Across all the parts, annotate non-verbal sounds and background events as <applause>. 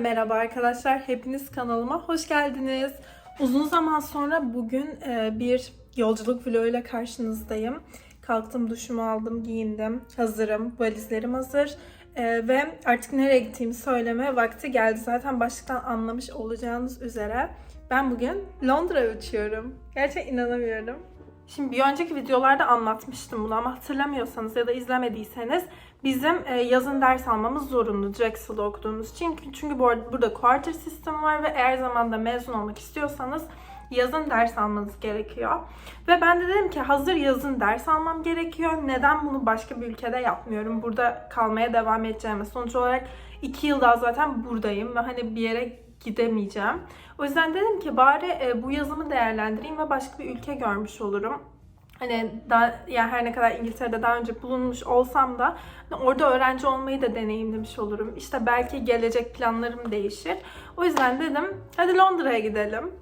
merhaba arkadaşlar. Hepiniz kanalıma hoş geldiniz. Uzun zaman sonra bugün e, bir yolculuk vloguyla karşınızdayım. Kalktım, duşumu aldım, giyindim, hazırım, valizlerim hazır. E, ve artık nereye gittiğimi söyleme vakti geldi. Zaten başlıktan anlamış olacağınız üzere. Ben bugün Londra'ya uçuyorum. Gerçekten inanamıyorum. Şimdi bir önceki videolarda anlatmıştım bunu ama hatırlamıyorsanız ya da izlemediyseniz bizim e, yazın ders almamız zorunlu Drexel'da okuduğumuz için. Çünkü bu burada quarter sistem var ve eğer zamanda mezun olmak istiyorsanız yazın ders almanız gerekiyor. Ve ben de dedim ki hazır yazın ders almam gerekiyor. Neden bunu başka bir ülkede yapmıyorum? Burada kalmaya devam edeceğim. Sonuç olarak iki yıl daha zaten buradayım ve hani bir yere gidemeyeceğim. O yüzden dedim ki bari e, bu yazımı değerlendireyim ve başka bir ülke görmüş olurum. Hani daha, yani her ne kadar İngiltere'de daha önce bulunmuş olsam da orada öğrenci olmayı da deneyimlemiş olurum. İşte belki gelecek planlarım değişir. O yüzden dedim hadi Londra'ya gidelim.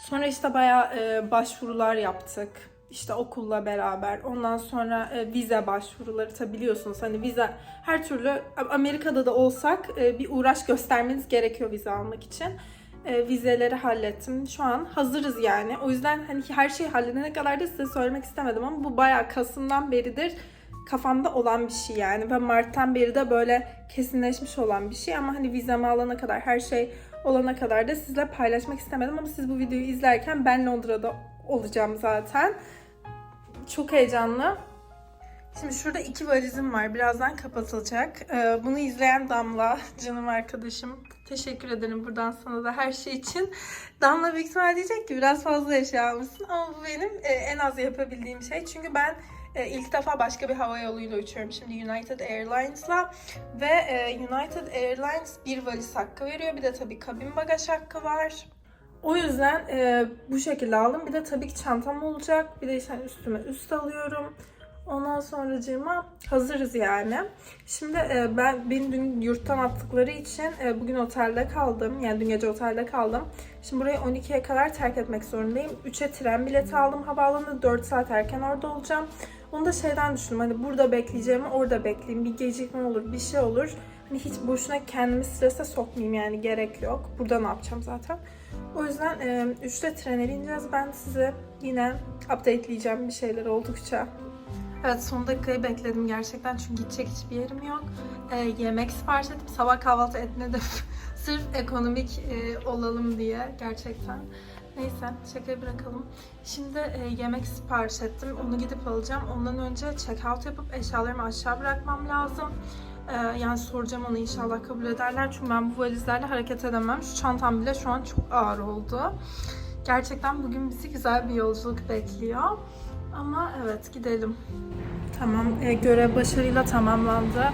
Sonra işte bayağı e, başvurular yaptık. İşte okulla beraber. Ondan sonra e, vize başvuruları tabi biliyorsunuz. Hani vize her türlü Amerika'da da olsak e, bir uğraş göstermeniz gerekiyor vize almak için. E, vizeleri hallettim. Şu an hazırız yani. O yüzden hani her şeyi halledene kadar da size söylemek istemedim ama bu bayağı Kasım'dan beridir kafamda olan bir şey yani. Ve Mart'tan beri de böyle kesinleşmiş olan bir şey ama hani vizemi alana kadar her şey olana kadar da sizle paylaşmak istemedim ama siz bu videoyu izlerken ben Londra'da olacağım zaten. Çok heyecanlı. Şimdi şurada iki valizim var. Birazdan kapatılacak. Ee, bunu izleyen Damla, <laughs> canım arkadaşım. Teşekkür ederim buradan sana da her şey için. Damla büyük ihtimal diyecek ki biraz fazla eşya almışsın. Ama bu benim e, en az yapabildiğim şey. Çünkü ben e, ilk defa başka bir hava yoluyla uçuyorum. Şimdi United Airlines'la. Ve e, United Airlines bir valiz hakkı veriyor. Bir de tabii kabin bagaj hakkı var. O yüzden e, bu şekilde aldım. Bir de tabii ki çantam olacak. Bir de işte üstüme üst alıyorum. Ondan sonracığıma hazırız yani. Şimdi e, ben beni dün yurttan attıkları için e, bugün otelde kaldım. Yani dün gece otelde kaldım. Şimdi burayı 12'ye kadar terk etmek zorundayım. 3'e tren bileti aldım havaalanında. 4 saat erken orada olacağım. Onu da şeyden düşündüm. Hani burada bekleyeceğimi orada bekleyeyim. Bir gecikme olur, bir şey olur. Hani hiç boşuna kendimi strese sokmayayım yani gerek yok. Burada ne yapacağım zaten. O yüzden e, 3'te trene bineceğiz. Ben size yine updateleyeceğim bir şeyler oldukça. Evet son dakikayı bekledim gerçekten çünkü gidecek hiçbir yerim yok. Ee, yemek sipariş ettim. Sabah kahvaltı etmedim. <laughs> Sırf ekonomik e, olalım diye gerçekten. Neyse şakayı bırakalım. Şimdi e, yemek sipariş ettim. Onu gidip alacağım. Ondan önce check out yapıp eşyalarımı aşağı bırakmam lazım. Ee, yani soracağım onu inşallah kabul ederler. Çünkü ben bu valizlerle hareket edemem. Şu çantam bile şu an çok ağır oldu. Gerçekten bugün bizi güzel bir yolculuk bekliyor. Ama evet gidelim. Tamam e, görev başarıyla tamamlandı.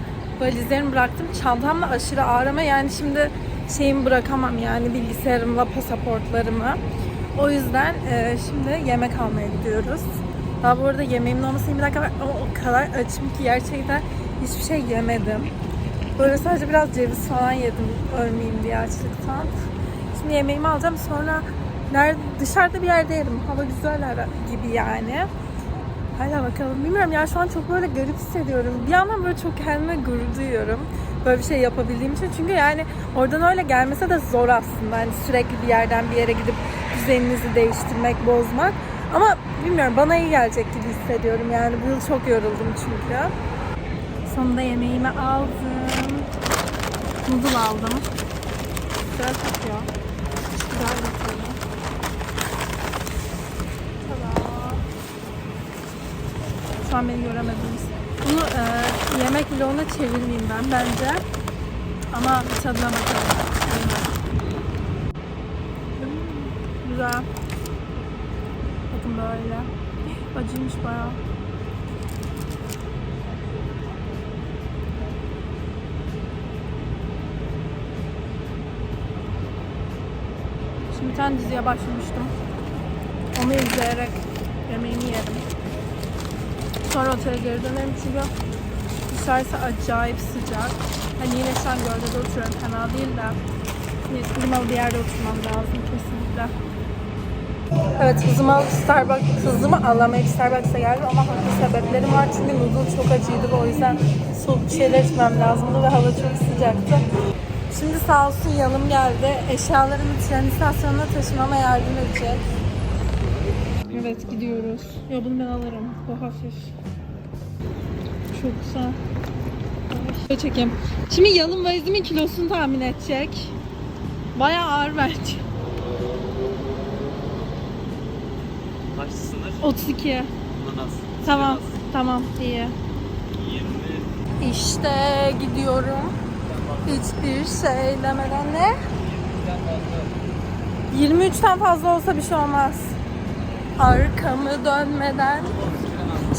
Valizlerimi bıraktım. Çantamla aşırı ağır ama yani şimdi şeyimi bırakamam yani bilgisayarımla pasaportlarımı. O yüzden e, şimdi yemek almaya gidiyoruz. Daha bu arada yemeğimin olması 20 dakika ama o kadar açım ki gerçekten hiçbir şey yemedim. Böyle sadece biraz ceviz falan yedim ölmeyeyim diye açlıktan. Şimdi yemeğimi alacağım sonra nerede, dışarıda bir yerde yerim. Hava güzel gibi yani. Hala bakalım. Bilmiyorum ya şu an çok böyle garip hissediyorum. Bir yandan böyle çok kendime gurur duyuyorum. Böyle bir şey yapabildiğim için. Çünkü yani oradan öyle gelmese de zor aslında. Hani sürekli bir yerden bir yere gidip düzeninizi değiştirmek, bozmak. Ama bilmiyorum bana iyi gelecek gibi hissediyorum. Yani bu yıl çok yoruldum çünkü. Sonunda yemeğimi aldım. Noodle aldım. Güzel kokuyor. Güzel kokuyor. Şu an beni göremediniz. Bunu e, yemek vloguna çevirmeyeyim ben bence. Ama tadına bakalım. Güzel. Bakın böyle. <gasps> Acıymış bayağı. Şimdi bir tane diziye başlamıştım. Onu izleyerek yemeğimi yerim. Sonra otele geri dönerim çünkü dışarısı acayip sıcak. Hani yine şu an gölgede oturuyorum fena değil de bir klimalı bir yerde oturmam lazım kesinlikle. Evet hızımı alıp Starbucks, hızımı alamayıp Starbucks'a geldim ama haklı sebeplerim var çünkü noodle çok acıydı ve o yüzden soğuk bir şeyler içmem lazımdı ve hava çok sıcaktı. Şimdi sağ olsun yanım geldi. Eşyalarımı tren istasyonuna taşımama yardım edecek. Evet gidiyoruz. Ya bunu ben alırım. Bu hafif. Çok güzel. Şöyle çekeyim. Şimdi yalın valizimin kilosunu tahmin edecek. Bayağı ağır bence. Kaç sınır? 32. Bundan az. Tamam. Tamam iyi. 20. İşte gidiyorum. Hiçbir şey demeden ne? 23'ten fazla olsa bir şey olmaz. Arkamı dönmeden,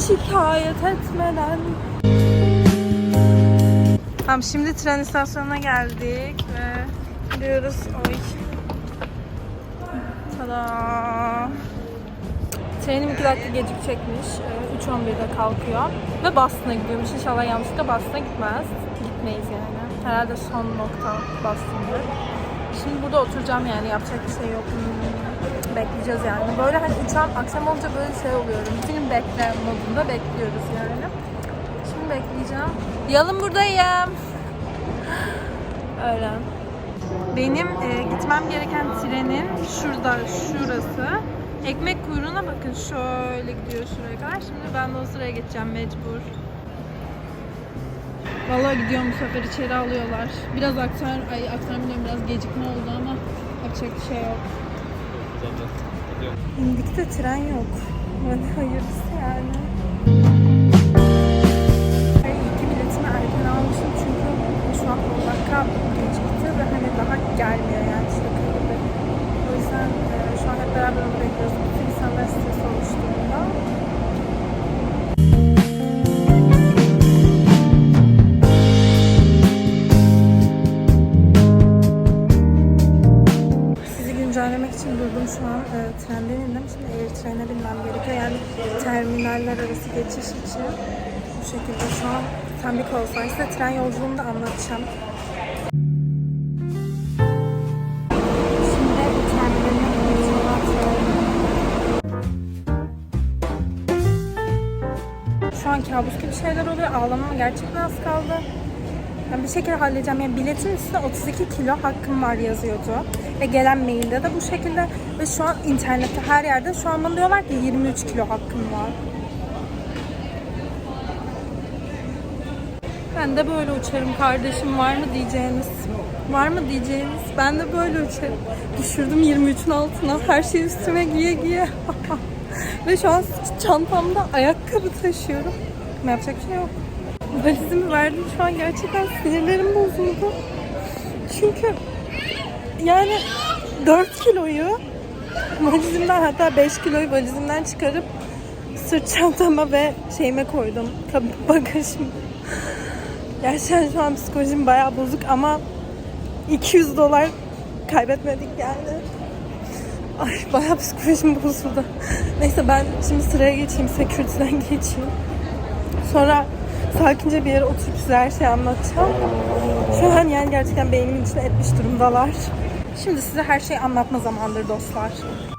şikayet etmeden. Tamam şimdi tren istasyonuna geldik ve gidiyoruz. Oy. Tada. Trenim 2 dakika gecikecekmiş. Ee, 3.11'de kalkıyor. Ve Boston'a gidiyormuş. İnşallah yanlışlıkla Boston'a gitmez. Gitmeyiz yani. Herhalde son nokta Boston'dır. Şimdi burada oturacağım yani. Yapacak bir şey yok. Hmm, Bekleyeceğiz yani. Böyle hani uçağım akşam olunca böyle şey oluyorum. Film bekle modunda bekliyoruz yani. Şimdi bekleyeceğim. Yalın buradayım. Öyle. Benim e, gitmem gereken trenin şurada, şurası. Ekmek kuyruğuna bakın şöyle gidiyor şuraya kadar. Şimdi ben de o sıraya geçeceğim mecbur. Vallahi gidiyorum bu sefer içeri alıyorlar. Biraz aktar, ay aktar biliyorum biraz gecikme oldu ama yapacak bir şey yok. Zaten. Gidiyorum. İndik de tren yok. Hadi hayırlısı yani. Arası geçiş için bu şekilde şu an bir call Size tren yolculuğunu da anlatacağım. Şu an kabus gibi şeyler oluyor. Ağlamama gerçekten az kaldı. Ben bir şekilde halledeceğim. Yani biletin üstünde 32 kilo hakkım var yazıyordu. Ve gelen mailde de bu şekilde. Ve şu an internette her yerde şu an bana diyorlar ki 23 kilo hakkım var. Ben de böyle uçarım kardeşim var mı diyeceğiniz. Var mı diyeceğiniz. Ben de böyle uçarım. Düşürdüm 23'ün altına. Her şeyi üstüme giye giye. <laughs> Ve şu an çantamda ayakkabı taşıyorum. Ama yapacak şey yok. Valizimi verdim şu an gerçekten sinirlerim bozuldu. Çünkü yani 4 kiloyu valizimden hatta 5 kiloyu valizimden çıkarıp sırt çantama ve şeyime koydum. Tabii bagajım. Gerçekten şu an psikolojim bayağı bozuk ama 200 dolar kaybetmedik yani. Ay bayağı psikolojim bozuldu. Neyse ben şimdi sıraya geçeyim, security'den geçeyim. Sonra sakince bir yere oturup size her şeyi anlatacağım. Şu an yani gerçekten beynimin içine etmiş durumdalar. Şimdi size her şeyi anlatma zamandır dostlar.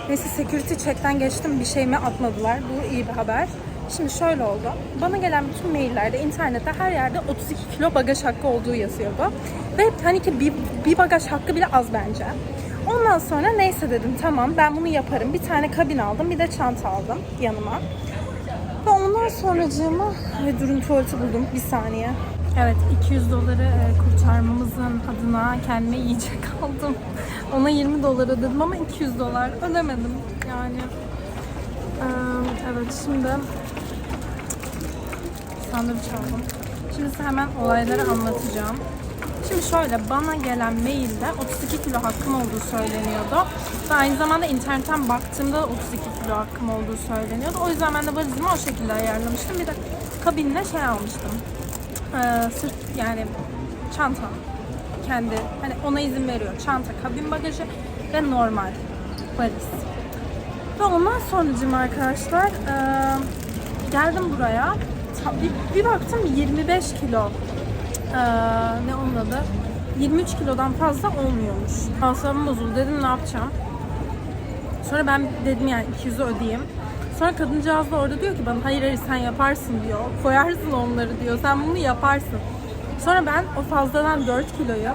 Neyse security check'ten geçtim bir şeyimi atmadılar. Bu iyi bir haber. Şimdi şöyle oldu. Bana gelen bütün maillerde, internette her yerde 32 kilo bagaj hakkı olduğu yazıyordu. Ve hani ki bir, bir bagaj hakkı bile az bence. Ondan sonra neyse dedim tamam ben bunu yaparım. Bir tane kabin aldım bir de çanta aldım yanıma. Ve ondan sonracığıma ve durun tuvaleti buldum bir saniye. Evet 200 doları e, kurtarmamızın adına kendime yiyecek <laughs> aldım. Ona 20 dolar ödedim ama 200 dolar ödemedim yani. Ee, evet şimdi sandviç aldım. Şimdi size hemen olayları anlatacağım. Şimdi şöyle bana gelen mailde 32 kilo hakkım olduğu söyleniyordu. Ve aynı zamanda internetten baktığımda da 32 kilo hakkım olduğu söyleniyordu. O yüzden ben de valizimi o şekilde ayarlamıştım. Bir de kabinle şey almıştım. Ee, sırt yani çanta kendi hani ona izin veriyor. Çanta, kabin bagajı ve normal valiz. Ve ondan sonracığım arkadaşlar eee, geldim buraya. Bir, bir baktım 25 kilo. Eee, ne onun adı? 23 kilodan fazla olmuyormuş. Asabım bozuldu. Dedim ne yapacağım? Sonra ben dedim yani 200'ü ödeyeyim. Sonra kadıncağız da orada diyor ki bana hayır hayır sen yaparsın diyor. Koyarsın onları diyor. Sen bunu yaparsın. Sonra ben o fazladan 4 kiloyu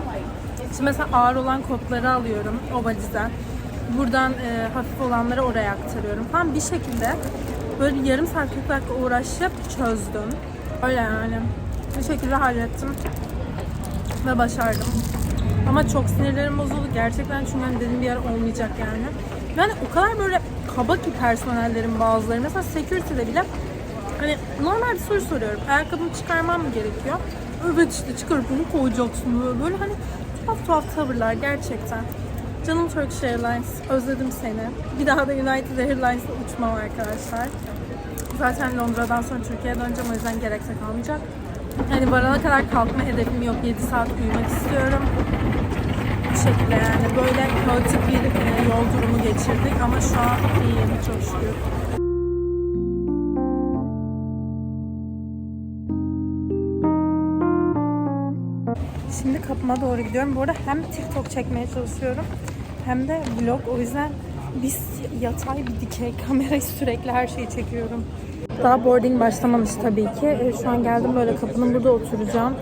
Şimdi mesela ağır olan kotları alıyorum o valizden. Buradan e, hafif olanları oraya aktarıyorum falan. Bir şekilde böyle yarım saat 40 dakika uğraşıp çözdüm. Öyle yani. Bir şekilde hallettim. Ve başardım. Ama çok sinirlerim bozuldu gerçekten çünkü hani dediğim bir yer olmayacak yani. Yani o kadar böyle kaba ki personellerin bazıları. Mesela security'de bile hani normal bir soru soruyorum. Ayakkabımı çıkarmam mı gerekiyor? Evet işte çıkarıp onu koyacaksın böyle. Böyle hani tuhaf tuhaf tavırlar gerçekten. Canım Turkish Airlines. Özledim seni. Bir daha da United Airlines'la uçmam arkadaşlar. Zaten Londra'dan sonra Türkiye'ye döneceğim o yüzden gerek de kalmayacak. Hani varana kadar kalkma hedefim yok. 7 saat uyumak istiyorum. Bu şekilde yani böyle kaotik bir e, yol durumu geçirdik ama şu an iyiyim çok şükür. Şimdi kapıma doğru gidiyorum. Bu arada hem TikTok çekmeye çalışıyorum hem de vlog. O yüzden biz yatay bir dikey kamerayı sürekli her şeyi çekiyorum. Daha boarding başlamamış tabii ki. E, Şu an geldim böyle kapının burada oturacağım.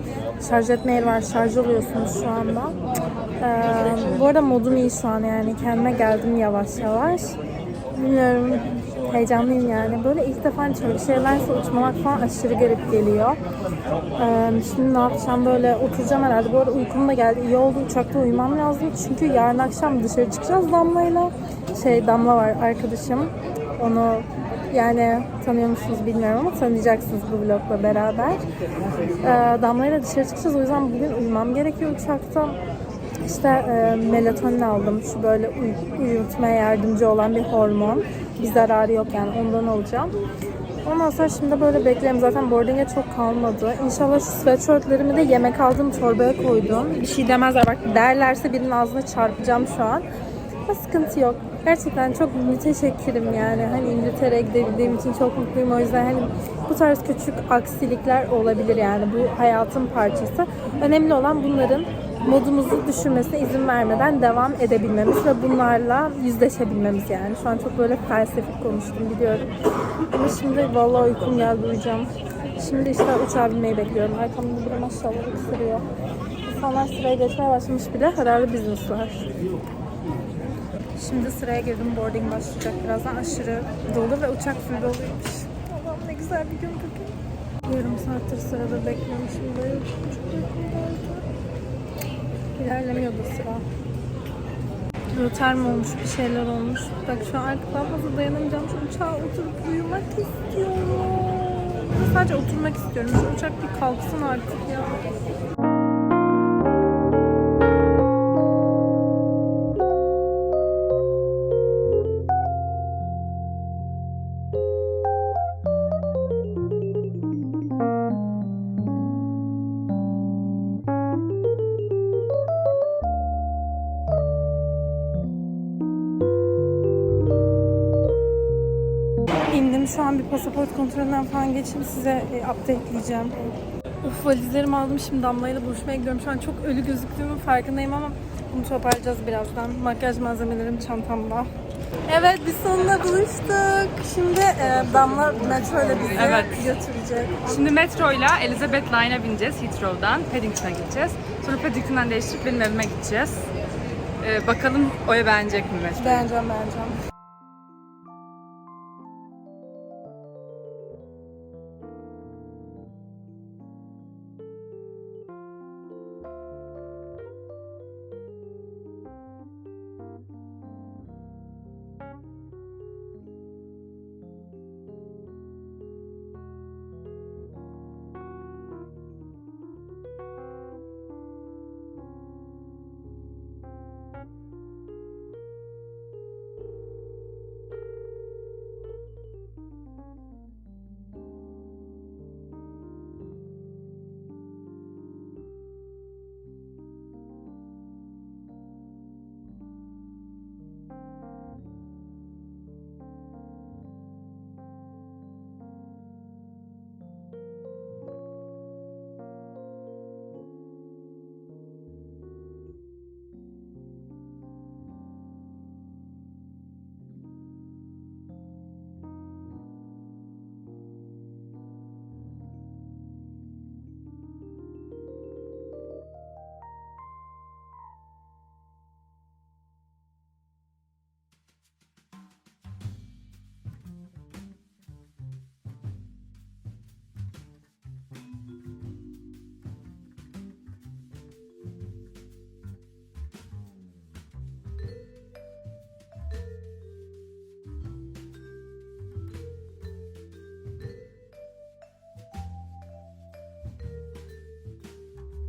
Şarj etme yeri var. Şarj oluyorsunuz şu anda. Ee, bu arada modum iyi şu an yani. Kendime geldim yavaş yavaş. Bilmiyorum. Heyecanlıyım yani. Böyle ilk defa hani Turkish Airlines'la uçmamak falan aşırı garip geliyor. Ee, şimdi ne yapacağım böyle oturacağım herhalde. Bu arada uykum da geldi. İyi oldu uçakta uyumam lazım. Çünkü yarın akşam dışarı çıkacağız Damla'yla. Şey Damla var arkadaşım. Onu yani tanıyor musunuz bilmiyorum ama tanıyacaksınız bu vlogla beraber. Ee, Damla'yla dışarı çıkacağız. O yüzden bugün uyumam gerekiyor uçakta. İşte e, melatonin aldım. Şu böyle uy- uyutmaya yardımcı olan bir hormon. Bir zararı yok yani ondan alacağım. Ondan sonra şimdi böyle beklerim. Zaten boarding'e çok kalmadı. İnşallah şu sweatshirtlerimi de yemek aldığım torbaya koydum. Bir şey demezler bak derlerse birinin ağzına çarpacağım şu an. Ama sıkıntı yok. Gerçekten çok müteşekkirim yani. Hani İngiltere'ye gidebildiğim için çok mutluyum. O yüzden hani bu tarz küçük aksilikler olabilir yani. Bu hayatın parçası. Önemli olan bunların modumuzu düşürmesine izin vermeden devam edebilmemiz ve bunlarla yüzleşebilmemiz yani. Şu an çok böyle felsefik konuştum biliyorum. Ama şimdi vallahi uykum geldi uyuyacağım. Şimdi işte uçağa binmeyi bekliyorum. Arkamda biri maşallah ısırıyor. İnsanlar sıraya geçmeye başlamış bile. Herhalde business'lar. Şimdi sıraya girdim. Boarding başlayacak birazdan. Aşırı dolu ve uçak full doluymuş. Allah'ım ne güzel bir gün bugün. Yarım saattir sırada bekliyorum şimdi. Çok uykum geldi. İlerlemiyordu sıra. Röter mi olmuş, bir şeyler olmuş. Bak şu an arkadan fazla dayanamayacağım. Şu uçağa oturup uyumak istiyorum. Sadece oturmak istiyorum. Şu uçak bir kalksın artık ya. Pasaport kontrolünden falan geçip size e, update'leyeceğim. Uf valizlerimi aldım şimdi Damla ile buluşmaya gidiyorum. Şu an çok ölü gözüktüğümün farkındayım ama bunu toparlayacağız birazdan. Makyaj malzemelerim çantamda. Evet biz sonunda buluştuk. Şimdi e, Damla metro ile bizi Evet. götürecek. Şimdi metroyla Elizabeth Line'a bineceğiz Heathrow'dan. Paddington'a gideceğiz. Sonra Paddington'dan değiştirip benim evime gideceğiz. Ee, bakalım Oya beğenecek mi metro? Beğeneceğim beğeneceğim.